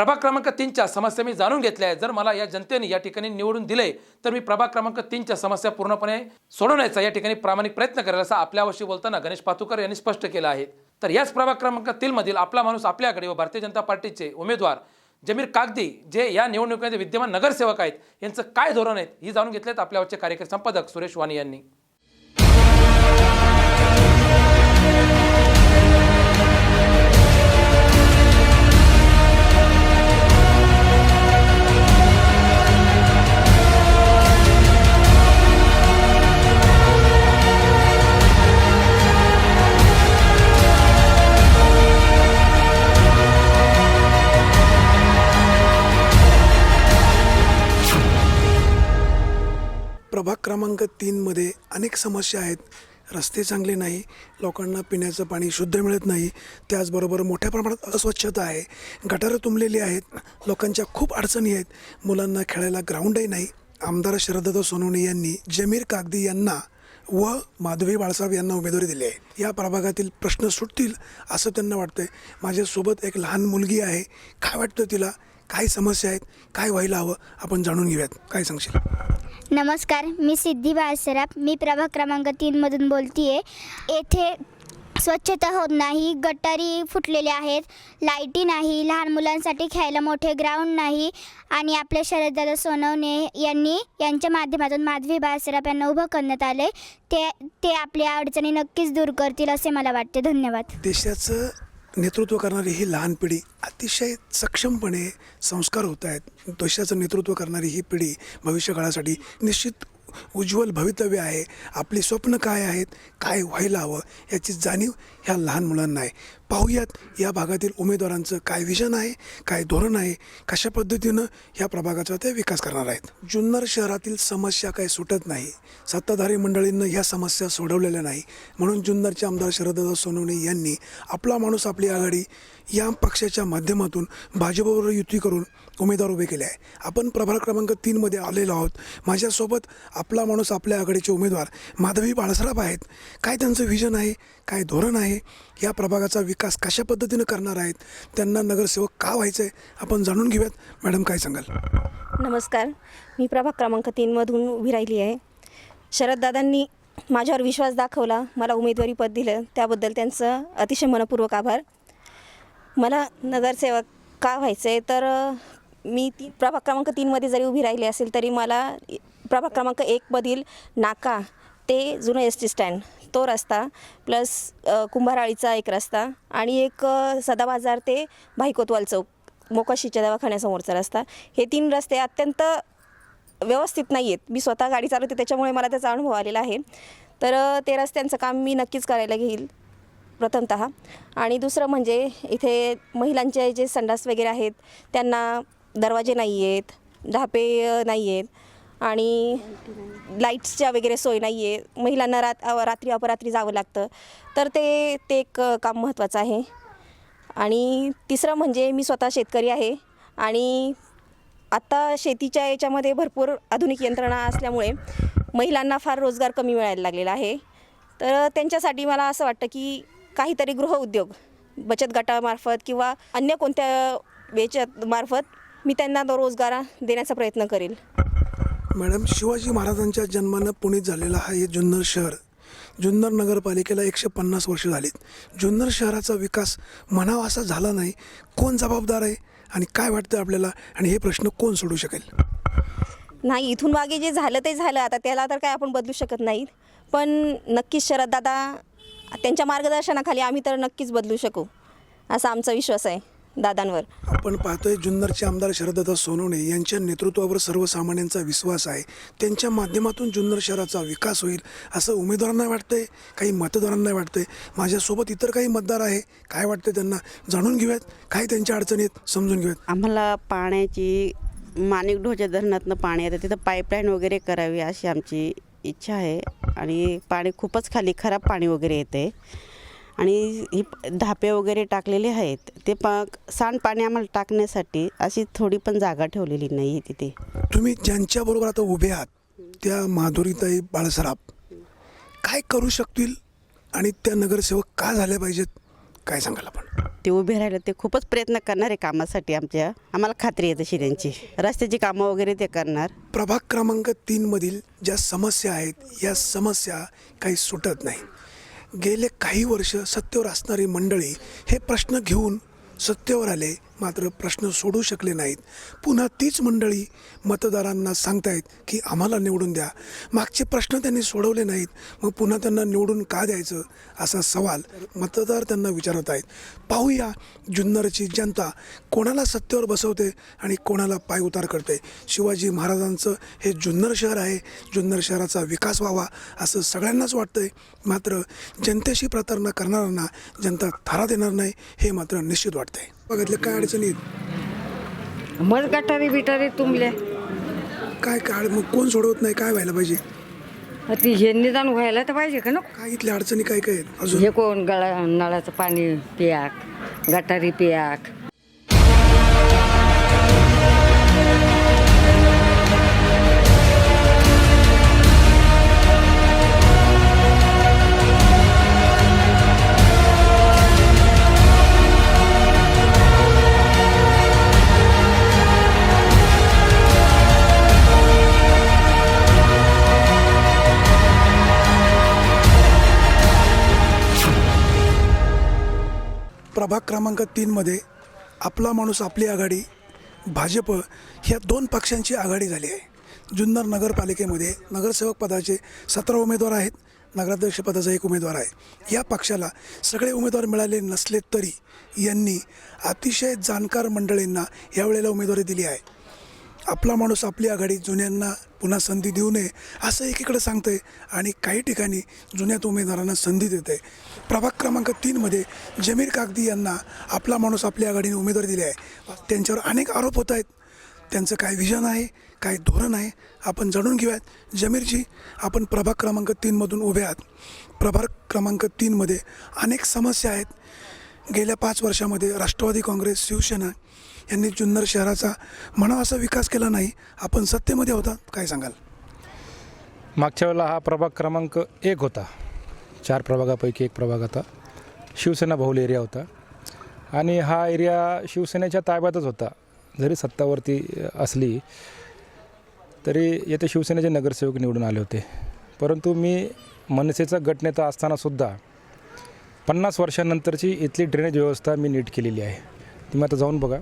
प्रभाग क्रमांक तीनच्या समस्या मी जाणून घेतल्या आहेत. जर मला या जनतेने या ठिकाणी निवडून दिले तर मी प्रभाग क्रमांक तीनच्या समस्या पूर्णपणे सोडवण्याचा या ठिकाणी प्रामाणिक प्रयत्न करेल असं आपल्याविषयी बोलताना गणेश पातुकर यांनी स्पष्ट केलं आहे. तर याच प्रभाग क्रमांक तीनमधील आपला माणूस आपल्याकडे व भारतीय जनता पार्टीचे उमेदवार जमीर कागदी जे या निवडणुकीमध्ये विद्यमान नगरसेवक आहेत यांचं काय धोरण आहेत ही जाणून घेतलेत आपल्यावरचे कार्यकारी संपादक सुरेश वाणी यांनी. क्रमांक तीनमध्ये अनेक समस्या आहेत. रस्ते चांगले नाही लोकांना पिण्याचं पाणी शुद्ध मिळत नाही त्याचबरोबर मोठ्या प्रमाणात अस्वच्छता आहे. गटारं तुंबलेली आहेत लोकांच्या खूप अडचणी आहेत. मुलांना खेळायला ग्राउंडही नाही. आमदार शरदत्त सोनवणे यांनी जमीर कागदी यांना व माधवी बाळासाहेब यांना उमेदवारी दिली आहे. या प्रभागातील प्रश्न सुटतील असं त्यांना वाटतंय. माझ्यासोबत एक लहान मुलगी आहे. काय वाटतं तिला? काय समस्या आहेत? काय व्हायला हवं? आपण जाणून घेऊयात. काय सांगशील? नमस्कार मी सिद्धी बाळसराफ. मी प्रभाग क्रमांक तीनमधून बोलतीये. येथे स्वच्छता होत नाही गटारी फुटलेल्या आहेत लाईटी नाही लहान मुलांसाठी खेळायला मोठे ग्राउंड नाही आणि आपल्या शरददादा सोनवणे यांनी यांच्या माध्यमातून माधवी बाळसराफ यांना उभं करण्यात आले ते ते आपल्या अडचणी नक्कीच दूर करतील असे मला वाटते. धन्यवाद. देशाचं नेतृत्व करणारी ही लहान पिढी अतिशय सक्षमपणे संस्कार होत आहेत. देशाचं नेतृत्व करणारी ही पिढी भविष्यकाळासाठी निश्चित उज्ज्वल भवितव्य आहे. आपली स्वप्न काय आहेत काय व्हायला हवं याची जाणीव ह्या लहान मुलांना आहे. पाहूयात या भागातील उमेदवारांचं काय विजन आहे काय धोरण आहे कशा पद्धतीनं ह्या प्रभागाचा ते विकास करणार आहेत. जुन्नर शहरातील समस्या काही सुटत नाही. सत्ताधारी मंडळींनं ह्या समस्या सोडवलेल्या नाही. म्हणून जुन्नरचे आमदार शरददादा सोनवणे यांनी आपला माणूस आपली आघाडी या पक्षाच्या माध्यमातून भाजपबरोबर युती करून उमेदवार उभे केले आहे. आपण प्रभाग क्रमांक तीनमध्ये आलेलो आहोत. माझ्यासोबत आपला माणूस आपल्या आघाडीचे उमेदवार माधवी बाळसराब आहेत. काय त्यांचं विजन आहे काय धोरण आहे या प्रभागाचा विकास कशा पद्धतीनं करणार आहेत? त्यांना नगरसेवक का व्हायचं आहे आपण जाणून घेऊयात. मॅडम काय सांगाल? नमस्कार. मी प्रभाग क्रमांक तीनमधून उभी राहिली आहे. शरददादांनी माझ्यावर विश्वास दाखवला मला उमेदवारी पद दिलं. त्याबद्दल त्यांचं अतिशय मनपूर्वक आभार. मला नगरसेवक का व्हायचं आहे तर अ, मी ती प्रभाग क्रमांक तीनमध्ये जरी उभी राहिली असेल तरी मला प्रभाग क्रमांक एकमधील नाका ते जुनं एस टी स्टँड तो रस्ता प्लस कुंभाराळीचा एक रस्ता आणि एक सदाबाजार ते भाईकोतवाल चौक मोकाशीच्या दवाखान्यासमोरचा रस्ता. हे तीन रस्ते अत्यंत व्यवस्थित नाही आहेत मी स्वतः गाडी चालवते त्याच्यामुळे मला त्याचा अनुभव आलेला आहे. तर ते रस्त्यांचं काम मी नक्कीच करायला घेईल प्रथमत. आणि दुसरं म्हणजे इथे महिलांचे जे संडास वगैरे आहेत त्यांना दरवाजे नाही आहेत ढापे नाही आहेत आणि लाईट्सच्या वगैरे सोय नाही आहे महिलांना रात रात्री अपरात्री जावं लागतं. तर ते ते एक काम महत्त्वाचं आहे. आणि तिसरं म्हणजे मी स्वतः शेतकरी आहे. आणि आत्ता शेतीच्या याच्यामध्ये भरपूर आधुनिक यंत्रणा असल्यामुळे महिलांना फार रोजगार कमी मिळायला लागलेला आहे. तर त्यांच्यासाठी मला असं वाटतं की काहीतरी गृहउद्योग बचत गटामार्फत किंवा अन्य कोणत्या याच्यात मार्फत मी त्यांना रोजगार देण्याचा प्रयत्न करेल. मॅडम शिवाजी महाराजांच्या जन्मानं पुणे झालेला हा हे जुन्नर शहर जुन्नर नगरपालिकेला एकशे पन्नास वर्ष झालीत. जुन्नर शहराचा विकास म्हणावा असा झाला नाही. कोण जबाबदार आहे आणि काय वाटतं आपल्याला आणि हे प्रश्न कोण सोडू शकेल? नाही इथून मागे जे झालं ते झालं. आता त्याला तर काय आपण बदलू शकत नाही पण नक्कीच शरददादा त्यांच्या मार्गदर्शनाखाली आम्ही तर नक्कीच बदलू शकू असा आमचा विश्वास आहे. दादांवर. आपण पाहतोय जुन्नरचे आमदार शरदत्ता सोनवणे यांच्या नेतृत्वावर सर्वसामान्यांचा विश्वास आहे. त्यांच्या माध्यमातून जुन्नर शहराचा विकास होईल असं उमेदवारांना वाटतंय? काही मतदारांना वाटतंय? माझ्यासोबत इतर काही मतदार आहे. काय वाटतं त्यांना? जाणून घेऊयात. काय त्यांच्या अडचणी आहेत? समजून घेऊयात. आम्हाला पाण्याची माणिक ढोच्या धरणातनं पाणी येतं. तिथं पाईपलाईन वगैरे करावी अशी आमची इच्छा आहे. आणि पाणी खूपच खाली खराब पाणी वगैरे येते. आणि ही धापे वगैरे टाकलेले आहेत ते प सांडपाणी आम्हाला टाकण्यासाठी अशी थोडी पण जागा ठेवलेली नाही आहे तिथे. तुम्ही ज्यांच्याबरोबर आता उभे आहात त्या माधुरीताई बाळसराफ काय करू शकतील आणि त्या नगरसेवक का झाल्या पाहिजेत काय सांगाल आपण? ते उभे राहिले ते खूपच प्रयत्न करणार आहे कामासाठी आमच्या. आम्हाला खात्री आहे तशी त्यांची. रस्त्याची कामं वगैरे ते करणार. प्रभाग क्रमांक तीनमधील ज्या समस्या आहेत या समस्या काही सुटत नाही गेले काही वर्ष सत्तेवर असणारी मंडळी हे प्रश्न घेऊन सत्तेवर आले. मात्र प्रश्न सोडू शकले नाहीत. पुन्हा तीच मंडळी मतदारांना सांगतायत की आम्हाला निवडून द्या. मागचे प्रश्न त्यांनी सोडवले नाहीत. मग पुन्हा त्यांना निवडून का द्यायचं? असा सवाल मतदार त्यांना विचारत आहेत. पाहूया जुन्नरची जनता कोणाला सत्तेवर बसवते आणि कोणाला पायउतार करते. शिवाजी महाराजांचं हे जुन्नर शहर आहे. जुन्नर शहराचा विकास व्हावा असं सगळ्यांनाच वाटतंय. मात्र जनतेशी प्रतारणा करणाऱ्यांना जनता थारा देणार नाही हे मात्र निश्चित वाटतंय. बघितलं काय अडचणी आहेत? मग गटारी बिटारी तुंबल्या काय काय मग कोण सोडवत नाही काय व्हायला पाहिजे? ती हे निदान व्हायला तर पाहिजे का ना काय इथल्या अडचणी काय काय आहेत अजून? हे कोण गळा नळाचं पाणी पियाक गटारी पियाक प्रभाग क्रमांक तीनमध्ये आपला माणूस आपली आघाडी भाजप ह्या दोन पक्षांची आघाडी झाली आहे. जुन्नर नगरपालिकेमध्ये नगरसेवक पदाचे सतरा उमेदवार आहेत नगराध्यक्षपदाचा एक उमेदवार आहे. या पक्षाला सगळे उमेदवार मिळाले नसले तरी यांनी अतिशय जाणकार मंडळींना यावेळेला उमेदवारी दिली आहे. आपला माणूस आपली आघाडी जुन्यांना पुन्हा संधी देऊ नये असं एकीकडे सांगतंय आणि काही ठिकाणी जुन्यात उमेदवारांना संधी देत आहे प्रभाग क्रमांक तीनमध्ये जमीर कागदी यांना आपला माणूस आपली आघाडीने उमेदवार दिली आहे. त्यांच्यावर अनेक आरोप होत आहेत. त्यांचं काय विजन आहे काय धोरण आहे आपण जाणून घेऊयात. जमीरजी आपण प्रभाग क्रमांक तीनमधून उभे आहात. प्रभाग क्रमांक तीनमध्ये अनेक समस्या आहेत. गेल्या पाच वर्षामध्ये राष्ट्रवादी काँग्रेस शिवसेना यांनी जुन्नर शहराचा म्हणा असा विकास केला नाही आपण सत्तेमध्ये होता काय सांगाल? मागच्या वेळेला हा प्रभाग क्रमांक एक होता. चार प्रभागापैकी एक प्रभाग होता शिवसेना बहुल एरिया होता. आणि हा एरिया शिवसेनेच्या ताब्यातच होता. जरी सत्तावरती असली तरी येथे शिवसेनेचे नगरसेवक निवडून आले होते. परंतु मी मनसेचा गटनेता असतानासुद्धा पन्नास वर्षानंतरची इथली ड्रेनेज व्यवस्था मी नीट केलेली आहे. तुम्ही आता जाऊन बघा.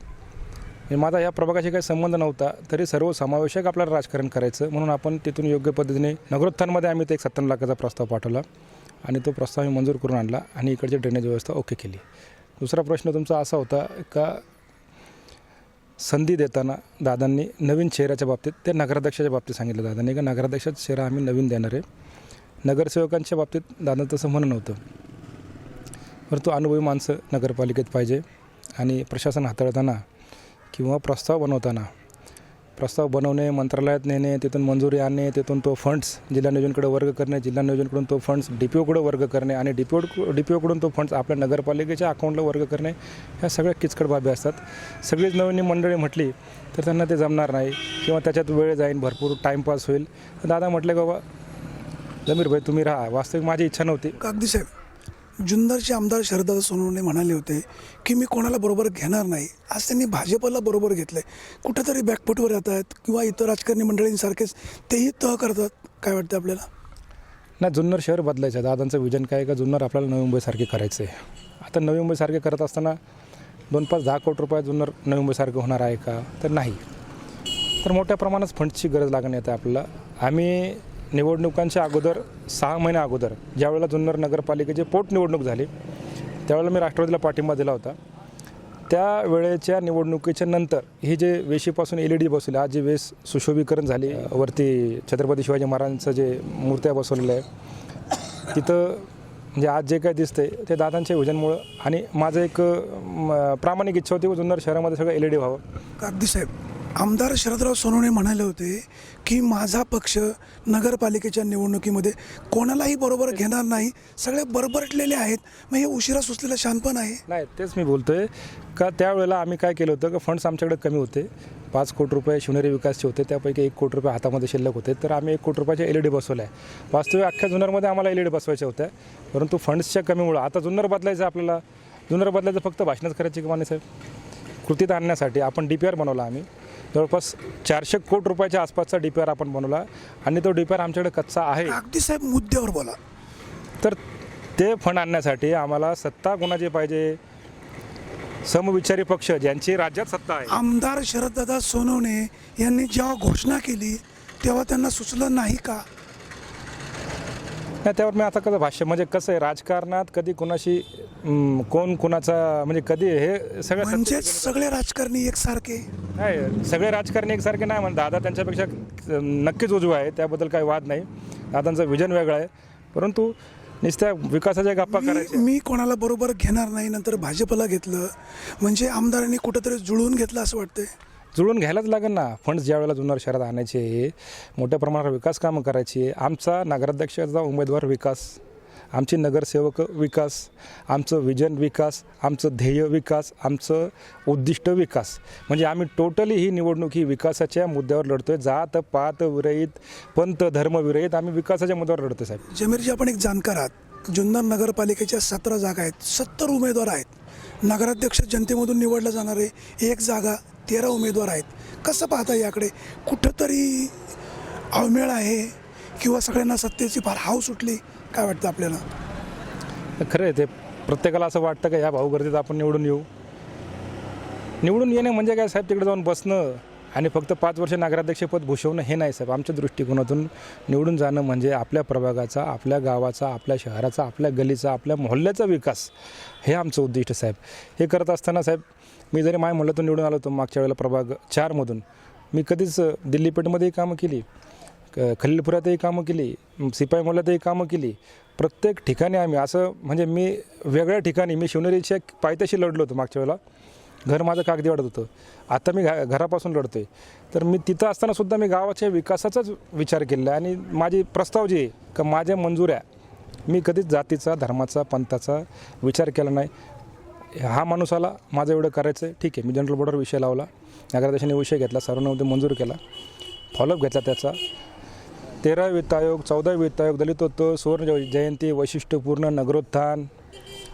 माझा या प्रभागाशी काही संबंध नव्हता तरी सर्व समावेशक आपल्याला राजकारण करायचं. म्हणून आपण तिथून योग्य पद्धतीने नगरोत्थानमध्ये आम्ही ते एक सत्तावन्न लाखाचा प्रस्ताव पाठवला आणि तो प्रस्ताव आम्ही मंजूर करून आणला आणि इकडची ड्रेनेज व्यवस्था ओके केली. दुसरा प्रश्न तुमचा असा होता का संधी देताना दादांनी नवीन चेहऱ्याच्या बाबतीत ते नगराध्यक्षाच्या बाबतीत सांगितलं दादांनी का नगराध्यक्षाचा चेहरा आम्ही नवीन देणार आहे? नगरसेवकांच्या बाबतीत दादा तसं म्हणणं नव्हतं. परंतु अनुभवी माणसं नगरपालिकेत पाहिजे आणि प्रशासन हाताळताना किंवा प्रस्ताव बनवताना. प्रस्ताव बनवणे मंत्रालयात नेणे तिथून मंजुरी आणणे तिथून तो फंड्स जिल्हा नियोजनकडे वर्ग करणे जिल्हा नियोजनकडून तो फंड्स डी पी ओकडे वर्ग करणे आणि D P O D P ओकडून तो फंड्स आपल्या नगरपालिकेच्या अकाउंटला वर्ग करणे ह्या सगळ्या किचकट बाबी असतात. सगळीच नवीन मंडळी म्हटली तर त्यांना ते जमणार नाही किंवा त्याच्यात वेळ जाईल भरपूर टाईमपास होईल. दादा म्हटले बाबा जमीर भाई तुम्ही राहा. वास्तविक माझी इच्छा नव्हती. अगदी साहेब. जुन्नरचे आमदार शरदा सोनवणे म्हणाले होते की मी कोणाला बरोबर घेणार नाही. आज त्यांनी भाजपला बरोबर घेतलं आहे कुठेतरी बॅकफुटवर येत आहेत किंवा इतर राजकारणी मंडळींसारखेच तेही तह करतात. काय वाटतं आपल्याला? नाही जुन्नर शहर बदलायचं आहे. दादांचं विजन काय आहे का? जुन्नर आपल्याला नवी मुंबईसारखे करायचं आहे आता नवी मुंबईसारखे करत असताना दोन पाच दहा कोटी रुपये जुन्नर नवी मुंबईसारखं होणार आहे का? तर नाही. तर मोठ्या प्रमाणात फंडची गरज लागण्यात आहे आपल्याला. आम्ही निवडणुकांच्या अगोदर सहा महिन्या अगोदर ज्यावेळेला जुन्नर नगरपालिकेची पोटनिवडणूक झाली त्यावेळेला मी राष्ट्रवादीला पाठिंबा दिला होता. त्या वेळेच्या निवडणुकीच्या नंतर हे जे वेशीपासून एल ई डी बसवले आज जे वेस सुशोभीकरण झाली वरती छत्रपती शिवाजी महाराजांचं जे मूर्त्या बसवलेल्या आहे तिथं म्हणजे आज जे काय दिसतंय ते दादांच्या विजनमुळं आणि माझं एक म, प्रामाणिक इच्छा होती जुन्नर शहरामध्ये सगळं एल ई डी व्हावं. कागदी साहेब आमदार शरदराव सोनवणे म्हणाले होते की माझा पक्ष नगरपालिकेच्या निवडणुकीमध्ये कोणालाही बरोबर घेणार नाही सगळे बरबरटलेले आहेत. मग हे उशिरा सुचलेलं शानपण आहे. नाही तेच मी बोलतोय. का त्यावेळेला आम्ही काय केलं होतं का फंड्स आमच्याकडे कमी होते. पाच कोटी रुपये शिवनेरी विकासचे होते त्यापैकी एक कोटी रुपये हातामध्ये शिल्लक होते. तर आम्ही एक कोटी रुपयाच्या एल ई डी बसवल्या वास्तविक अख्ख्या जुन्नरमध्ये आम्हाला एल ई डी बसवायच्या होत्या परंतु फंड्सच्या कमीमुळं आता जुन्नर बदलायचं आपल्याला. जुन्नर बदलायचं फक्त भाषणच करायची किंवा नाही साहेब? कृतीत आणण्यासाठी आपण डी पी आर बनवला आम्ही. जवळपास चारशे कोटी रुपयाच्या आसपासचा डी पी आर आपण बनवला आणि तो डी पी आर आमच्याकडे कच्चा आहे. अगदी साहेब मुद्द्यावर बोला. तर ते फंड आणण्यासाठी आम्हाला सत्ता कोणाची पाहिजे? समविचारी पक्ष ज्यांची राज्यात सत्ता आहे. आमदार शरददादा सोनवणे यांनी जेव्हा घोषणा केली तेव्हा त्यांना सुचलं नाही का? नाही त्यावर मी आता कसं भाष्य म्हणजे कसं आहे राजकारणात कधी कोणाशी अं, कोण कोणाचा म्हणजे कधी हे सगळं म्हणजेच सगळे राजकारणी एकसारखे. नाही सगळे राजकारणी एकसारखे नाही म्हणत. दादा त्यांच्यापेक्षा अं, नक्कीच उजवा आहे त्याबद्दल काही वाद नाही. दादांचं विजन वेगळं आहे. परंतु नुसत्या विकासाच्या गप्पा मी करायच्या. मी कोणाला बरोबर घेणार नाही नंतर भाजपला घेतलं. म्हणजे आमदारांनी कुठंतरी जुळवून घेतलं असं वाटतंय. जुळून घ्यायलाच लागेल ना. फंड्स ज्या वेळेला जुन्नर शहरात आणायचे मोठ्या प्रमाणावर विकास कामं करायची आमचा नगराध्यक्षाचा उमेदवार विकास आमचे नगरसेवक विकास आमचं विजन विकास आमचं ध्येय विकास आमचं उद्दिष्ट विकास. म्हणजे आम्ही टोटली ही निवडणूक ही विकासाच्या मुद्द्यावर लढतोय. जात पात विरहित पंत धर्मविरहित आम्ही विकासाच्या मुद्द्यावर लढतोय साहेब. जमीरजी आपण एक जाणकार आहात जुन्नर नगरपालिकेच्या सतरा जागा आहेत. सत्तर उमेदवार आहेत. नगराध्यक्ष जनतेमधून निवडला जाणारे एक जागा तेरा उमेदवार आहेत. कसं पाहता याकडे? कुठंतरी अवमेळ आहे किंवा सगळ्यांना सत्तेची फार हाव सुटली. काय वाटतं आपल्याला? खरं आहे ते. प्रत्येकाला असं वाटतं का ह्या भाऊगर्दीत आपण निवडून येऊ. निवडून येणे म्हणजे काय साहेब? तिकडे जाऊन बसणं आणि फक्त पाच वर्ष नगराध्यक्षपद भूषवणं हे नाही साहेब. आमच्या दृष्टिकोनातून निवडून जाणं म्हणजे आपल्या प्रभागाचा आपल्या गावाचा आपल्या शहराचा आपल्या गलीचा आपल्या मोहल्ल्याचा विकास. हे आमचं उद्दिष्ट साहेब. हे करत असताना साहेब मी जरी माय म्हणलं तर निवडून आलो होतो मागच्या वेळेला प्रभाग चारमधून. मी कधीच दिल्ली पेठमध्येही कामं केली. क- खलीलपुरातही कामं केली. सिपाई मोहल्ल्यातही कामं केली. प्रत्येक ठिकाणी आम्ही असं म्हणजे मी वेगळ्या ठिकाणी मी शिवनेरीच्या पायथ्याशी लढलो होतो मागच्या वेळेला. घर माझं कागदी वाढत होतं. आता मी घा घरापासून लढतोय. तर मी तिथं असतानासुद्धा मी गावाच्या विकासाचाच विचार केला आहे. आणि माझी प्रस्ताव जे आहे का माझ्या मंजुऱ्या मी कधीच जातीचा धर्माचा पंथाचा विचार केला नाही. हा माणूस आला माझं एवढं करायचं आहे. ठीक आहे मी जनरल बोर्डवर विषय लावला. नगराध्यक्षाने विषय घेतला सर्वांमध्ये मंजूर केला. फॉलोअप घेतला त्याचा. तेरा वित्त आयोग चौदा वित्त आयोग दलितोत्सव सुवर्ण जयंती वैशिष्ट्यपूर्ण नगरोत्थान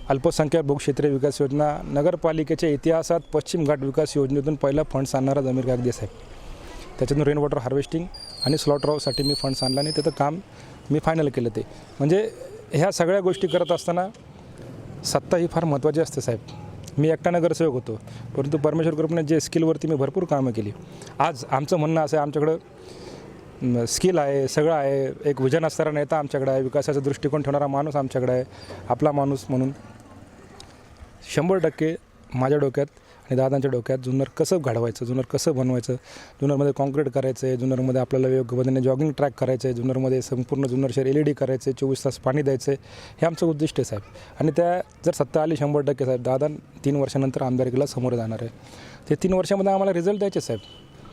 अल्पसंख्याक भूक्षेत्रीय विकास योजना नगरपालिकेच्या इतिहासात पश्चिम घाट विकास योजनेतून पहिला फंड्स आणणारा जमीर कागदी साहेब. त्याच्यातून रेन वॉटर हार्वेस्टिंग आणि स्लॉट हाऊससाठी मी फंड्स आणला आणि त्याचं काम मी फायनल केलं ते. म्हणजे ह्या सगळ्या गोष्टी करत असताना सत्ता ही फार महत्त्वाची असते साहेब. मी एकटा नगरसेवक होतो. परंतु परमेश्वर ग्रुपने जे स्किलवरती मी भरपूर कामं केली. आज आमचं म्हणणं असं आहे आमच्याकडं स्किल आहे सगळं आहे. एक विजन असणारा नेता आमच्याकडे आहे विकासाचा दृष्टिकोन ठेवणारा माणूस आमच्याकडे आहे आपला माणूस म्हणून. शंभर टक्के माझ्या डोक्यात आणि दादांच्या डोक्यात जुन्नर कसं घडवायचं जुन्नर कसं बनवायचं जुन्नरमध्ये कॉन्क्रीट करायचं आहे जुन्नरमध्ये आपल्याला योग्य पद्धतीने जॉगिंग ट्रॅक करायचं आहे जुन्नरमध्ये संपूर्ण जुन्नर शहर एल ई डी करायचं आहे चोवीस तास पाणी द्यायचं आहे हे आमचं उद्दिष्ट आहे साहेब. आणि त्या जर सत्ता आली शंभर टक्के साहेब दादा तीन वर्षानंतर आमदारकीला समोर जाणार आहे. ते तीन वर्षामध्ये आम्हाला रिझल्ट द्यायचे साहेब.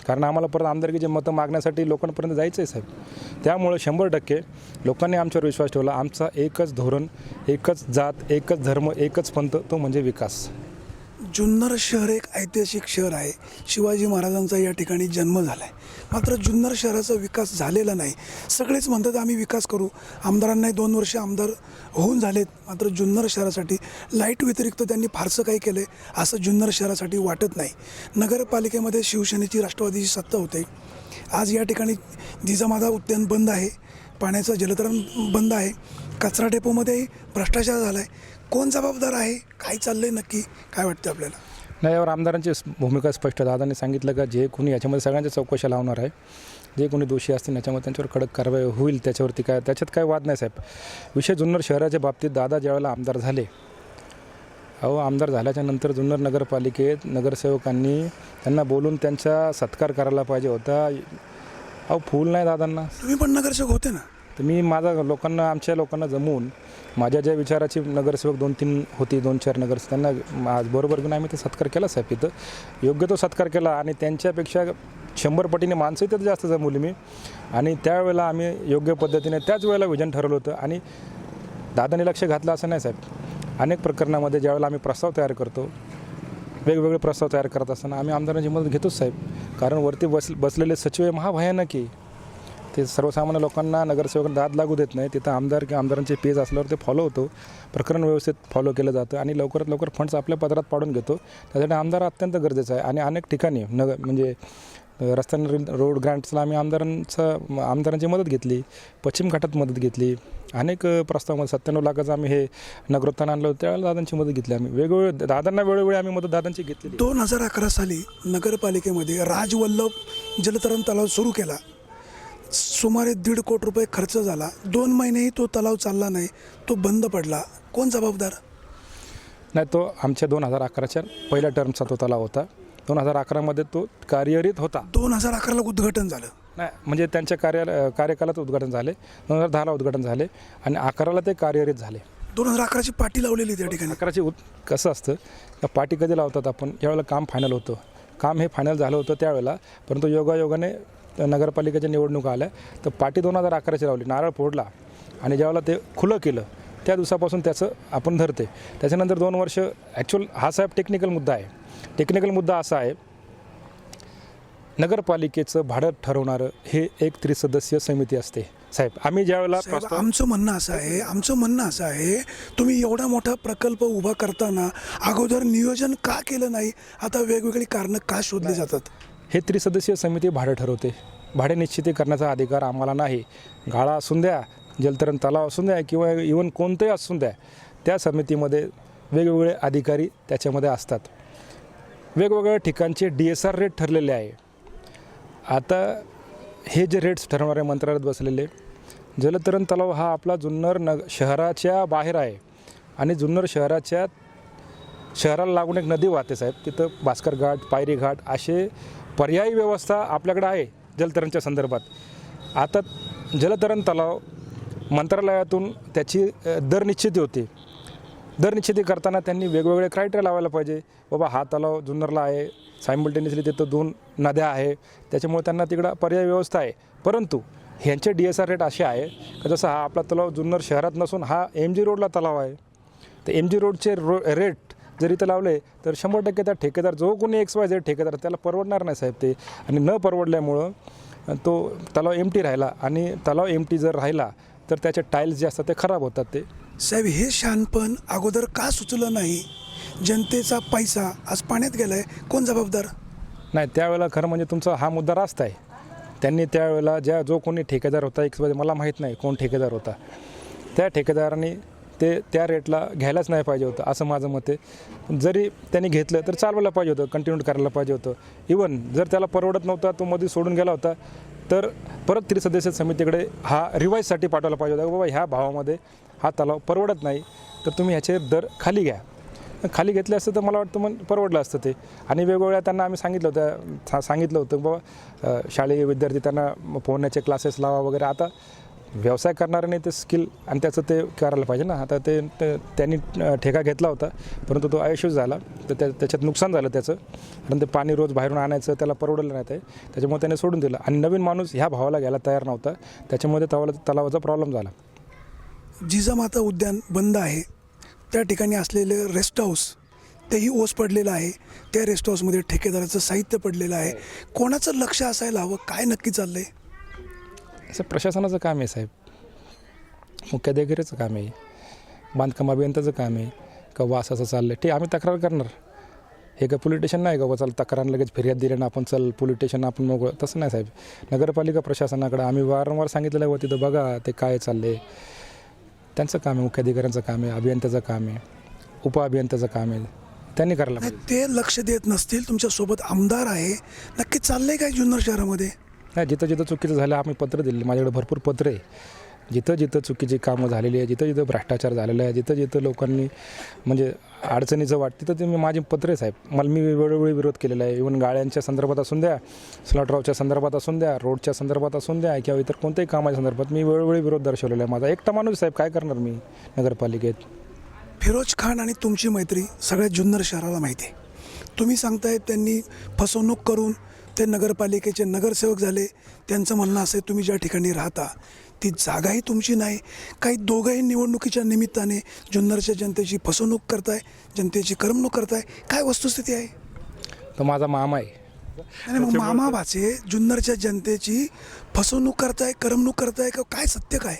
कारण आम्हाला परत आमदारकीचे मतं मागण्यासाठी लोकांपर्यंत जायचं आहे साहेब. त्यामुळे शंभर टक्के लोकांनी आमच्यावर विश्वास ठेवला. आमचा एकच धोरण एकच जात एकच धर्म एकच पंथ तो म्हणजे विकास. जुन्नर शहर एक ऐतिहासिक शहर आहे. शिवाजी महाराजांचा या ठिकाणी जन्म झाला आहे मात्र जुन्नर शहराचा विकास झालेला नाही. सगळेच म्हणतात आम्ही विकास करू. आमदारांनाही दोन वर्ष आमदार होऊन झालेत. मात्र जुन्नर शहरासाठी लाइट व्यतिरिक्त त्यांनी फारसं काही केलं आहे असं जुन्नर शहरासाठी वाटत नाही. नगरपालिकेमध्ये शिवसेनेची राष्ट्रवादीची सत्ता होते. आज या ठिकाणी जिजामाता उद्यान बंद आहे. पाण्याचं जलतरण बंद आहे. कचरा डेपोमध्ये भ्रष्टाचार झाला आहे कोण जबाबदार आहे? काय चाललं आहे नक्की? काय वाटतं आपल्याला? नाही यावर आमदारांची भूमिका स्पष्ट. दादांनी सांगितलं का जे कोणी याच्यामध्ये सगळ्यांच्या चौकशा लावणार आहे जे कोणी दोषी असतील याच्यामध्ये त्यांच्यावर कडक कारवाई होईल त्याच्यावरती काय त्याच्यात काय वाद नाही साहेब. विषय जुन्नर शहराच्या बाबतीत दादा ज्यावेळेला आमदार झाले अहो आमदार झाल्याच्यानंतर जुन्नर नगरपालिकेत नगरसेवकांनी त्यांना बोलून त्यांचा सत्कार करायला पाहिजे होता. अहो फूल नाही दादांना. तुम्ही पण नगरसेवक होते ना? तर मी माझा लोकांना आमच्या लोकांना जमवून माझ्या ज्या विचाराची नगरसेवक दोन तीन होती दोन चार नगरसेवक त्यांना आज बरोबर घेऊन आम्ही ते सत्कार केला साहेब तिथं योग्य तो सत्कार केला आणि त्यांच्यापेक्षा शंभर पटीने माणसं तिथं जास्त जमवली मी. आणि त्यावेळेला आम्ही योग्य पद्धतीने त्याच वेळेला विजन ठरवलं होतं आणि दादाने लक्ष घातलं असं नाही साहेब. अनेक प्रकरणामध्ये ज्यावेळेला आम्ही प्रस्ताव तयार करतो वेगवेगळे प्रस्ताव तयार करत असताना आम्ही आमदारांची मदत घेतोच साहेब. कारण वरती बस बसलेले सचिव हे महाभयानक आहे. ते सर्वसामान्य लोकांना नगरसेवक दाद लागू देत नाही. तिथं आमदार किंवा आमदारांचे पेज असल्यावर ते फॉलो होतो. प्रकरण व्यवस्थित फॉलो केलं जातं आणि लवकरात लवकर फंड्स आपल्या पदरात पाडून घेतो. त्यासाठी आमदार अत्यंत गरजेचं आहे आणि अनेक ठिकाणी नगर म्हणजे रस्त्यांवरील रोड ग्रँट्सला आम्ही आमदारांचं आमदारांची मदत घेतली. पश्चिम घाटात मदत घेतली. अनेक प्रस्तावामध्ये सत्त्याण्णव लाखाचं आम्ही हे नगरोत्थान आणलं होतं. त्यावेळेला दादांची मदत घेतली आम्ही. वेगवेगळे दादांना वेळोवेळी आम्ही मदत दादांची घेतली दोन हजार अकरा साली नगरपालिकेमध्ये राजवल्लभ जलतरण तलाव सुरू केला. सुमारे दीड कोटी रुपये खर्च झाला. दोन महिनेही तो तलाव चालला नाही तो बंद पडला. कोण जबाबदार? नाही तो आमच्या दोन हजार अकराच्या पहिल्या टर्मचा तो तलाव होता. दोन हजार अकरामध्ये तो कार्यरत होता. दोन हजार अकराला उद्घाटन झालं. नाही म्हणजे त्यांच्या कार्या कार्यकालात उद्घाटन झाले. दोन हजार दहाला उद्घाटन झाले आणि अकराला ते कार्यरत झाले. दोन हजार अकराची पाठी लावलेली त्या ठिकाणी. अकराची उद कसं असतं का पार्टी कधी लावतात आपण? ज्यावेळेला काम फायनल होतं. काम हे फायनल झालं होतं त्यावेळेला परंतु योगायोगाने नगरपालिकेच्या निवडणुका आल्या. तर पार्टी दोन हजार अकराची लावली नारळ फोडला. आणि ज्यावेळेला ते खुलं केलं त्या दिवसापासून त्याचं आपण धरते. त्याच्यानंतर दोन वर्ष ॲक्च्युअल हा साहेब टेक्निकल मुद्दा आहे. टेक्निकल मुद्दा असा आहे नगरपालिकेचं भाडं ठरवणारं हे एक त्रिसदस्यीय समिती असते. साहेब आम्ही ज्यावेळेला आमचं म्हणणं असं आहे आमचं म्हणणं असं आहे तुम्ही एवढा मोठा प्रकल्प उभा करताना अगोदर नियोजन का केलं नाही? आता वेगवेगळी कारणं का शोधली जातात? हे त्रिसदस्यीय समिती भाडं ठरवते. भाडे निश्चिती करण्याचा अधिकार आम्हाला नाही. गाळा असून द्या जलतरण तलाव असून द्या किंवा इवन कोणतंही असून द्या त्या समितीमध्ये वेगवेगळे अधिकारी त्याच्यामध्ये असतात. वेगवेगळ्या ठिकाणचे डी एस आर रेट ठरलेले आहे. आता हे जे रेट्स ठरवणारे मंत्रालयात बसलेले जलतरण तलाव हा आपला जुन्नर नग शहराच्या बाहेर आहे. आणि जुन्नर शहराच्या शहराला लागून एक नदी वाहते साहेब तिथं भास्कर घाट पायरी घाट असे पर्यायी व्यवस्था आपल्याकडे आहे जलतरणच्या संदर्भात. आता जलतरण तलाव मंत्रालयातून त्याची दर निश्चिती होती. दर निश्चिती करताना त्यांनी वेगवेगळे क्रायटेरिया लावायला पाहिजे. बाबा हा तलाव जुन्नरला आहे सायमल्टेनियसली तिथं दोन नद्या आहे त्याच्यामुळे त्यांना तिकडं पर्याय व्यवस्था आहे. परंतु ह्यांचे डी एस आर रेट असे आहे का जसं हा आपला तलाव जुन्नर शहरात नसून हा एम जी रोडला तलाव आहे. तर एम जी रोडचे रो रेट जर इथं लावले तर शंभर टक्के त्या ठेकेदार जो कोणी एक्स वाय झेड ठेकेदार त्याला परवडणार नाही साहेब ते. आणि न परवडल्यामुळं तो तलाव एम टी राहिला. आणि तलाव एम टी जर राहिला तर त्याचे टाईल्स जे असतात ते खराब होतात ते. साहेब हे शहाणपण अगोदर का सुचलं नाही? जनतेचा पैसा आज पाण्यात गेलाय. कोण जबाबदार? नाही त्यावेळेला खरं म्हणजे तुमचा हा मुद्दा रास्त आहे. त्यांनी त्यावेळेला ज्या जो कोणी ठेकेदार होता एक मला माहीत नाही कोण ठेकेदार होता. त्या ठेकेदारांनी ते त्या रेटला घ्यायलाच नाही पाहिजे होतं असं माझं मत आहे. जरी त्यांनी घेतलं तर चालवायला पाहिजे होतं कंटिन्यू करायला पाहिजे होतं. इवन जर त्याला परवडत नव्हता तो मध्ये सोडून गेला होता तर परत त्रिसदस्य समितीकडे हा रिवाईजसाठी पाठवला पाहिजे होता बाबा ह्या भावामध्ये हा तलाव परवडत नाही तर तुम्ही ह्याचे दर खाली घ्या. खाली घेतले असतं तर मला वाटतं मग परवडलं असतं ते. आणि वेगवेगळ्या त्यांना आम्ही सांगितलं होतं सांगितलं होतं बाबा शालेय विद्यार्थी त्यांना पोहण्याचे क्लासेस लावा वगैरे. आता व्यवसाय करणाऱ्याने ते स्किल आणि त्याचं ते करायला पाहिजे ना. आता ते त्यांनी ठेका घेतला होता परंतु तो अयशस्वी झाला. तर त्या त्याच्यात नुकसान झालं त्याचं. कारण ते पाणी रोज बाहेरून आणायचं त्याला परवडलं नाही ते. त्याच्यामुळे त्याने सोडून दिलं. आणि नवीन माणूस ह्या भावाला घ्यायला तयार नव्हता. त्याच्यामुळे तलावाला तलावाचा प्रॉब्लेम झाला. जिजामाता उद्यान बंद आहे. त्या ठिकाणी असलेले रेस्ट हाऊस तेही ओस पडलेलं आहे. त्या रेस्ट हाऊसमध्ये ठेकेदाराचं साहित्य पडलेलं आहे. कोणाचं लक्ष असायला हवं? काय नक्की चाललंय? असं प्रशासनाचं काम आहे साहेब. मुख्याधिकारीचं काम आहे बांधकाम अभियंत्याचं काम आहे का वास असं चाललं आहे ठीक आम्ही तक्रार करणार. हे काय पोलीस स्टेशन नाही का चल तक्रार लगेच फिर्याद दिली ना आपण चल पोलीस स्टेशन आपण मग तसं नाही साहेब. नगरपालिका प्रशासनाकडे आम्ही वारंवार सांगितलेलं आहे "व तिथं बघा ते काय चालले त्यांचं काम आहे मुख्याधिकाऱ्यांचं काम आहे अभियंत्याचं काम आहे उपअभियंत्याचं काम आहे. त्यांनी करायला ते लक्ष देत नसतील तुमच्यासोबत आमदार आहे. नक्की चाललंय काय जुन्नर शहरामध्ये? नाही जिथं जिथं चुकीचं झालं आम्ही पत्र दिली माझ्याकडे भरपूर पत्र आहे. जिथं जिथं चुकीची कामं झालेली आहे जिथं जिथं भ्रष्टाचार झालेला आहे जिथं जिथं लोकांनी म्हणजे अडचणीचं वाट तिथं ते मी माझे पत्र आहे साहेब. मला मी वेळोवेळी विरोध केलेला आहे. इवन गाळ्यांच्या संदर्भात असून द्या स्लॉटरावच्या संदर्भात असून द्या रोडच्या संदर्भात असून द्या किंवा इतर कोणत्याही कामाच्या संदर्भात मी वेळोवेळी विरोध दर्शवलेला आहे. माझा एकटा माणूस साहेब. काय करणार मी नगरपालिकेत? फिरोज खान आणि तुमची मैत्री सगळ्या जुन्नर शहराला माहिती आहे. तुम्ही सांगताय त्यांनी फसवणूक करून ते नगरपालिकेचे नगरसेवक झाले. त्यांचं म्हणणं असं आहे तुम्ही ज्या ठिकाणी राहता ती जागाही तुमची नाही. काही दोघंही निवडणुकीच्या निमित्ताने जुन्नरच्या जनतेची फसवणूक करताय जनतेची करमणूक करताय. काय वस्तुस्थिती आहे? तो माझा मामा आहे. आणि मग मामा भाचे जुन्नरच्या जनतेची फसवणूक करताय करमणूक करताय का? काय सत्य काय?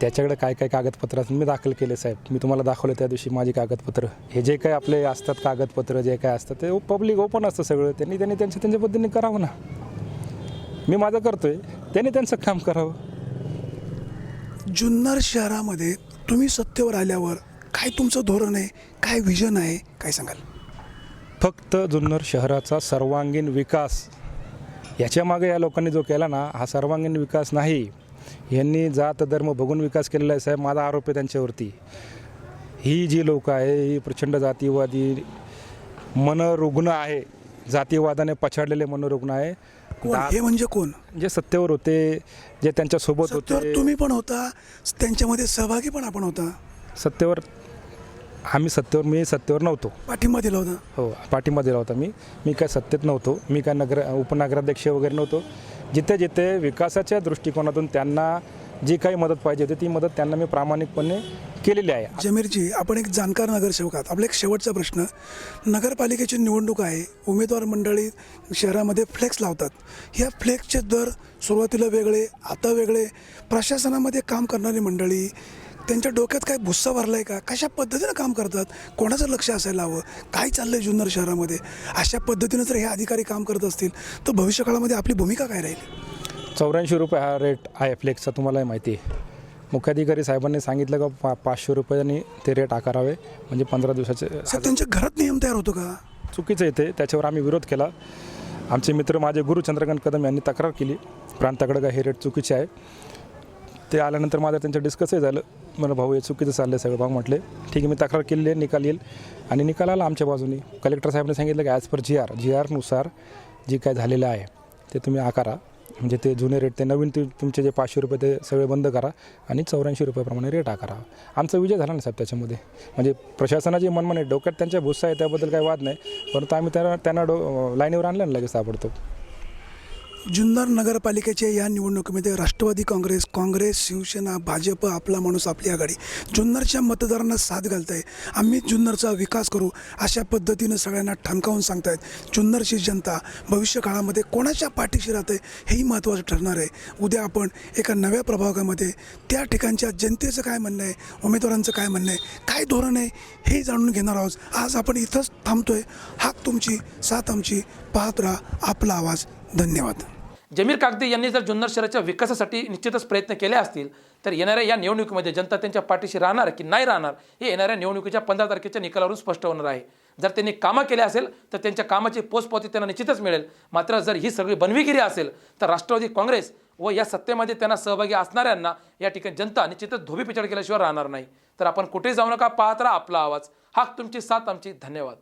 त्याच्याकडे काय काय कागदपत्र मी दाखल केले साहेब. मी तुम्हाला दाखवलं त्या दिवशी माझी कागदपत्र. हे जे काय आपले असतात कागदपत्र जे काय असतात ते पब्लिक ओपन असतं सगळं. त्यांनी त्यांनी त्यांच्या त्यांच्या पद्धतीने करावं ना. मी माझं करतोय. त्यांनी त्यांचं काम करावं. जुन्नर शहरामध्ये तुम्ही सत्तेवर आल्यावर काय तुमचं धोरण आहे? काय विजन आहे? काय सांगाल? फक्त जुन्नर शहराचा सर्वांगीण विकास. याच्या मागे या लोकांनी जो केला ना हा सर्वांगीण विकास नाही. यांनी जात धर्म बघून विकास केलेला आहे साहेब माझा आरोप आहे त्यांच्यावरती. ही जी लोक आहे ही प्रचंड जातीवादी मनरुग्ण आहे. जातीवादाने पछाडलेले मनोरुग्ण आहे. कोण? हे म्हणजे कोण? जे सत्तेवर होते जे त्यांच्यासोबत होते. तुम्ही पण होता त्यांच्यामध्ये सहभागी पण आपण होता. सत्तेवर आम्ही सत्तेवर मी सत्तेवर नव्हतो. पाठिंबा दिला होता. हो पाठिंबा दिला होता मी. मी काय सत्तेत नव्हतो. मी काय नगर उपनगराध्यक्ष वगैरे नव्हतो. जिथे जिथे विकासाच्या दृष्टिकोनातून त्यांना जी काही मदत पाहिजे होती ती मदत त्यांना मी प्रामाणिकपणे केलेली आहे. जमीरजी आपण एक जाणकार नगरसेवक आहात. आपला एक शेवटचा प्रश्न. नगरपालिकेची निवडणूक आहे. उमेदवार मंडळी शहरामध्ये फ्लेक्स लावतात. या फ्लेक्सचे दर सुरुवातीला वेगळे आता वेगळे. प्रशासनामध्ये काम करणारी मंडळी त्यांच्या डोक्यात काय भुस्सा भरला आहे का? कशा पद्धतीनं काम करतात? कोणाचं लक्ष असायला हवं? काय चाललं आहे जुन्नर शहरामध्ये? अशा पद्धतीनं जर हे अधिकारी काम करत असतील तर भविष्यकाळामध्ये आपली भूमिका काय राहील? चौऱ्याऐंशी रुपये हा रेट आहे फ्लेक्सचा तुम्हालाही माहिती आहे. मुख्याधिकारी साहेबांनी सांगितलं का पा पाचशे रुपयांनी ते रेट आकारावे म्हणजे पंधरा दिवसाचे साहेब त्यांच्या घरात नियम तयार होतो का? चुकीचं येते त्याच्यावर आम्ही विरोध केला. आमचे मित्र माझे गुरु चंद्रकांत कदम यांनी तक्रार केली. प्रांताकडे का हे रेट चुकीचे आहे? ते आल्यानंतर माझं त्यांचं डिस्कसही झालं. मला भाऊ हे चुकीचं चाललं सगळं. भाऊ म्हटले ठीक आहे मी तक्रार केली आहे निकाल येईल. आणि निकाल आला आमच्या बाजूनी. कलेक्टर साहेबांनी सांगितलं की ॲज पर जी आर जी आरनुसार जे काय झालेलं आहे ते तुम्ही आकारा. म्हणजे ते जुने रेट ते नवीन ते तुमचे जे पाचशे रुपये ते सगळे बंद करा आणि चौऱ्याऐंशी रुपयाप्रमाणे रेट आकारा. आमचा विजय झाला ना साहेब त्याच्यामध्ये. म्हणजे प्रशासनाची मनमानी डोक्यात त्यांच्या भुस्सा आहे त्याबद्दल काही वाद नाही. परंतु आम्ही त्यांना त्यांना डो लाईनीवर आणलं ना लगेच ताबडतोब. जुन्नर नगरपालिकेच्या या निवडणुकीमध्ये राष्ट्रवादी काँग्रेस काँग्रेस शिवसेना भाजप आपला माणूस आपली आघाडी. जुन्नरच्या मतदारांना साथ घालताय. आम्ही जुन्नरचा विकास करू अशा पद्धतीनं सगळ्यांना ठणकावून सांगतायत. जुन्नरची जनता भविष्य काळामध्ये कोणाच्या पाठीशी राहते हेही महत्त्वाचं ठरणार आहे. उद्या आपण एका नव्या प्रभागामध्ये त्या ठिकाणच्या जनतेचं काय म्हणणं आहे उमेदवारांचं काय म्हणणं आहे काय धोरण आहे हे जाणून घेणार आहोत. आज आपण इथंच थांबतोय. हाक तुमची साथ आमची. पाहत राहा आपला आवाज. धन्यवाद. जमीर कागदी यांनी जर जुन्नर शहराच्या विकासासाठी निश्चितच प्रयत्न केले असतील तर येणाऱ्या या निवडणुकीमध्ये जनता त्यांच्या पाठीशी राहणार की नाही राहणार हे येणाऱ्या निवडणुकीच्या पंधरा तारखेच्या निकालावरून स्पष्ट होणार आहे. जर त्यांनी कामं केले असेल तर त्यांच्या कामाची पोचपावती त्यांना निश्चितच मिळेल. मात्र जर ही सगळी बनवीगिरी असेल तर राष्ट्रवादी काँग्रेस व या सत्तेमध्ये त्यांना सहभागी असणाऱ्यांना या ठिकाणी जनता निश्चितच धोबी पिछाड केल्याशिवाय राहणार नाही. तर आपण कुठेही जाऊ नका पाहत राहा आपला आवाज. हाक तुमची साथ आमची धन्यवाद.